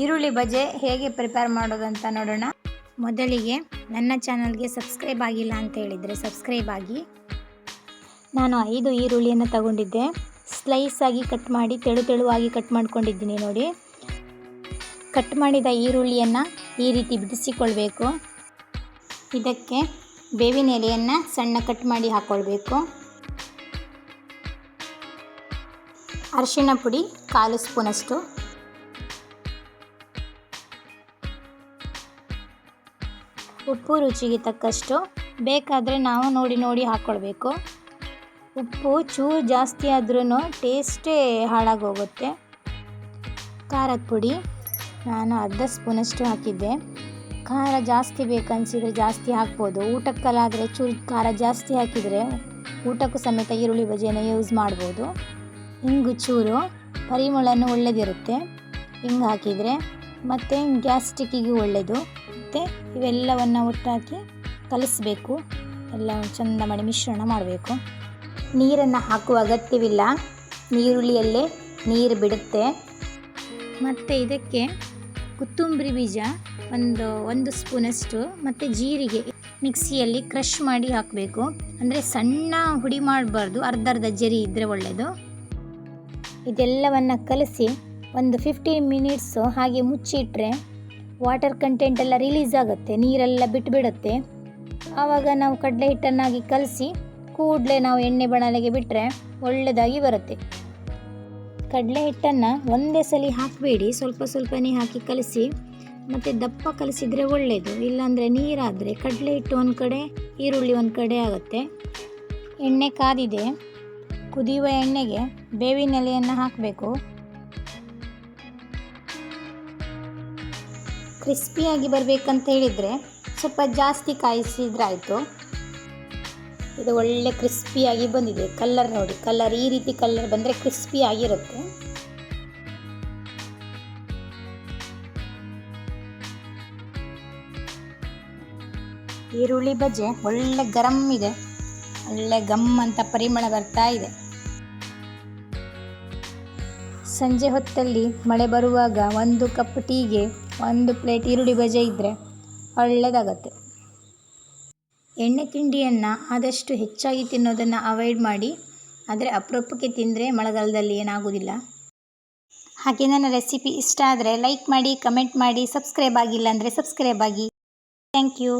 ಈರುಳ್ಳಿ ಬಜೆ ಹೇಗೆ ಪ್ರಿಪೇರ್ ಮಾಡೋದು ಅಂತ ನೋಡೋಣ. ಮೊದಲಿಗೆ ನನ್ನ ಚಾನಲ್ಗೆ ಸಬ್ಸ್ಕ್ರೈಬ್ ಆಗಿಲ್ಲ ಅಂತ ಹೇಳಿದರೆ ಸಬ್ಸ್ಕ್ರೈಬ್ ಆಗಿ. ನಾನು ಐದು ಈರುಳ್ಳಿಯನ್ನು ತಗೊಂಡಿದ್ದೆ. ಸ್ಲೈಸ್ ಆಗಿ ಕಟ್ ಮಾಡಿ, ತೆಳು ತೆಳುವಾಗಿ ಕಟ್ ಮಾಡ್ಕೊಂಡಿದ್ದೀನಿ ನೋಡಿ. ಕಟ್ ಮಾಡಿದ ಈರುಳ್ಳಿಯನ್ನು ಈ ರೀತಿ ಬಿಡಿಸಿಕೊಳ್ಬೇಕು. ಇದಕ್ಕೆ ಬೇವಿನ ಎಲೆಯನ್ನು ಸಣ್ಣ ಕಟ್ ಮಾಡಿ ಹಾಕ್ಕೊಳ್ಬೇಕು ಅರಿಶಿಣ ಪುಡಿ, ಕಾಲು ಸ್ಪೂನಷ್ಟು. ಉಪ್ಪು ರುಚಿಗೆ ತಕ್ಕಷ್ಟು ಬೇಕಾದರೆ ನಾವು ನೋಡಿ ನೋಡಿ ಹಾಕ್ಕೊಳ್ಬೇಕು ಉಪ್ಪು ಚೂರು ಜಾಸ್ತಿ ಆದ್ರೂ ಟೇಸ್ಟೇ ಹಾಳಾಗೋಗುತ್ತೆ ಖಾರದ ಪುಡಿ ನಾನು ಅರ್ಧ ಸ್ಪೂನಷ್ಟು ಹಾಕಿದ್ದೆ. ಖಾರ ಜಾಸ್ತಿ ಬೇಕನ್ಸಿದ್ರೆ ಜಾಸ್ತಿ ಹಾಕ್ಬೋದು. ಊಟಕ್ಕಲ್ಲಾದರೆ ಚೂರು ಖಾರ ಜಾಸ್ತಿ ಹಾಕಿದರೆ ಊಟಕ್ಕೂ ಸಮೇತ ಈರುಳ್ಳಿ ಬಜೆಯನ್ನು ಯೂಸ್ ಮಾಡ್ಬೋದು. ಹಿಂಗು ಚೂರು, ಪರಿಮಳನೂ ಒಳ್ಳೆದಿರುತ್ತೆ. ಹಿಂಗೆ ಹಾಕಿದರೆ ಮತ್ತು ಗ್ಯಾಸ್ಟಿಕ್ಕಿಗೂ ಒಳ್ಳೆಯದು ಮತ್ತು ಇವೆಲ್ಲವನ್ನು ಒಟ್ಟಾಕಿ ಕಲಿಸಬೇಕು. ಎಲ್ಲ ಚಂದ ಮಾಡಿ ಮಿಶ್ರಣ ಮಾಡಬೇಕು. ನೀರನ್ನು ಹಾಕುವ ಅಗತ್ಯವಿಲ್ಲ. ನೀರುಳ್ಳಿಯಲ್ಲೇ ನೀರು ಬಿಡುತ್ತೆ. ಮತ್ತು ಇದಕ್ಕೆ ಕೊತ್ತಂಬರಿ ಬೀಜ ಒಂದು ಒಂದು ಸ್ಪೂನಷ್ಟು ಮತ್ತು ಜೀರಿಗೆ ಮಿಕ್ಸಿಯಲ್ಲಿ ಕ್ರಷ್ ಮಾಡಿ ಹಾಕಬೇಕು. ಅಂದರೆ ಸಣ್ಣ ಹುಡಿ ಮಾಡಬಾರ್ದು. ಅರ್ಧ ಅರ್ಧ ಜರಿ ಇದ್ದರೆ ಒಳ್ಳೆಯದು ಇದೆಲ್ಲವನ್ನು ಕಲಸಿ ಒಂದು ಫಿಫ್ಟೀನ್ ಮಿನಿಟ್ಸು ಹಾಗೆ ಮುಚ್ಚಿಟ್ರೆ ವಾಟರ್ ಕಂಟೆಂಟ್ ಎಲ್ಲ ರಿಲೀಸ್ ಆಗುತ್ತೆ, ನೀರೆಲ್ಲ ಬಿಟ್ಟುಬಿಡುತ್ತೆ ಆವಾಗ ನಾವು ಕಡಲೆ ಹಿಟ್ಟನ್ನಾಗಿ ಕಲಸಿ, ಕೂಡಲೇ ನಾವು ಎಣ್ಣೆ ಬಣಲೆಗೆ ಬಿಟ್ಟರೆ ಒಳ್ಳೆಯದಾಗಿ ಬರುತ್ತೆ. ಕಡಲೆ ಹಿಟ್ಟನ್ನು ಒಂದೇ ಸಲ ಹಾಕಬೇಡಿ, ಸ್ವಲ್ಪ ಸ್ವಲ್ಪನೇ ಹಾಕಿ ಕಲಸಿ, ಮತ್ತು ದಪ್ಪ ಕಲಸಿದರೆ ಒಳ್ಳೆಯದು ಇಲ್ಲಾಂದರೆ ನೀರಾದರೆ ಕಡಲೆ ಹಿಟ್ಟು ಒಂದು ಕಡೆ, ಈರುಳ್ಳಿ ಒಂದು ಕಡೆ ಆಗುತ್ತೆ. ಎಣ್ಣೆ ಕಾದಿದೆ, ಕುದಿಯುವ ಎಣ್ಣೆಗೆ ಬೇವಿನ ಎಲೆಯನ್ನು ಹಾಕಬೇಕು. ಕ್ರಿಸ್ಪಿಯಾಗಿ ಬರಬೇಕಂತ ಹೇಳಿದರೆ ಸ್ವಲ್ಪ ಜಾಸ್ತಿ ಕಾಯಿಸಿದ್ರೆ ಆಯಿತು ಇದು ಒಳ್ಳೆ ಕ್ರಿಸ್ಪಿಯಾಗಿ ಬಂದಿದೆ. ಕಲ್ಲರ್ ನೋಡಿ ಕಲ್ಲರ್ ಈ ರೀತಿ ಕಲ್ಲರ್ ಬಂದರೆ ಕ್ರಿಸ್ಪಿಯಾಗಿರುತ್ತೆ ಈರುಳ್ಳಿ ಬಜೆ ಒಳ್ಳೆ ಗರಂ ಇದೆ. ಒಳ್ಳೆ ಗಮ್ ಅಂತ ಪರಿಮಳ ಬರ್ತಾ ಇದೆ. ಸಂಜೆ ಹೊತ್ತಲ್ಲಿ ಮಳೆ ಬರುವಾಗ ಒಂದು ಕಪ್ ಟೀಗೆ ಒಂದು ಪ್ಲೇಟ್ ಈರುಳ್ಳಿ ಬಜೆ ಇದ್ದರೆ ಒಳ್ಳೆಯದಾಗತ್ತೆ ಎಣ್ಣೆ ತಿಂಡಿಯನ್ನು ಆದಷ್ಟು ಹೆಚ್ಚಾಗಿ ತಿನ್ನೋದನ್ನು ಅವಾಯ್ಡ್ ಮಾಡಿ, ಆದರೆ ಅಪರೂಪಕ್ಕೆ ತಿಂದರೆ ಮಳೆಗಾಲದಲ್ಲಿ ಏನಾಗೋದಿಲ್ಲ. ಹಾಗೆ ನನ್ನ ರೆಸಿಪಿ ಇಷ್ಟ ಆದರೆ ಲೈಕ್ ಮಾಡಿ ಕಮೆಂಟ್ ಮಾಡಿ ಸಬ್ಸ್ಕ್ರೈಬ್ ಆಗಿಲ್ಲ ಅಂದರೆ ಸಬ್ಸ್ಕ್ರೈಬ್ ಆಗಿ. Thank you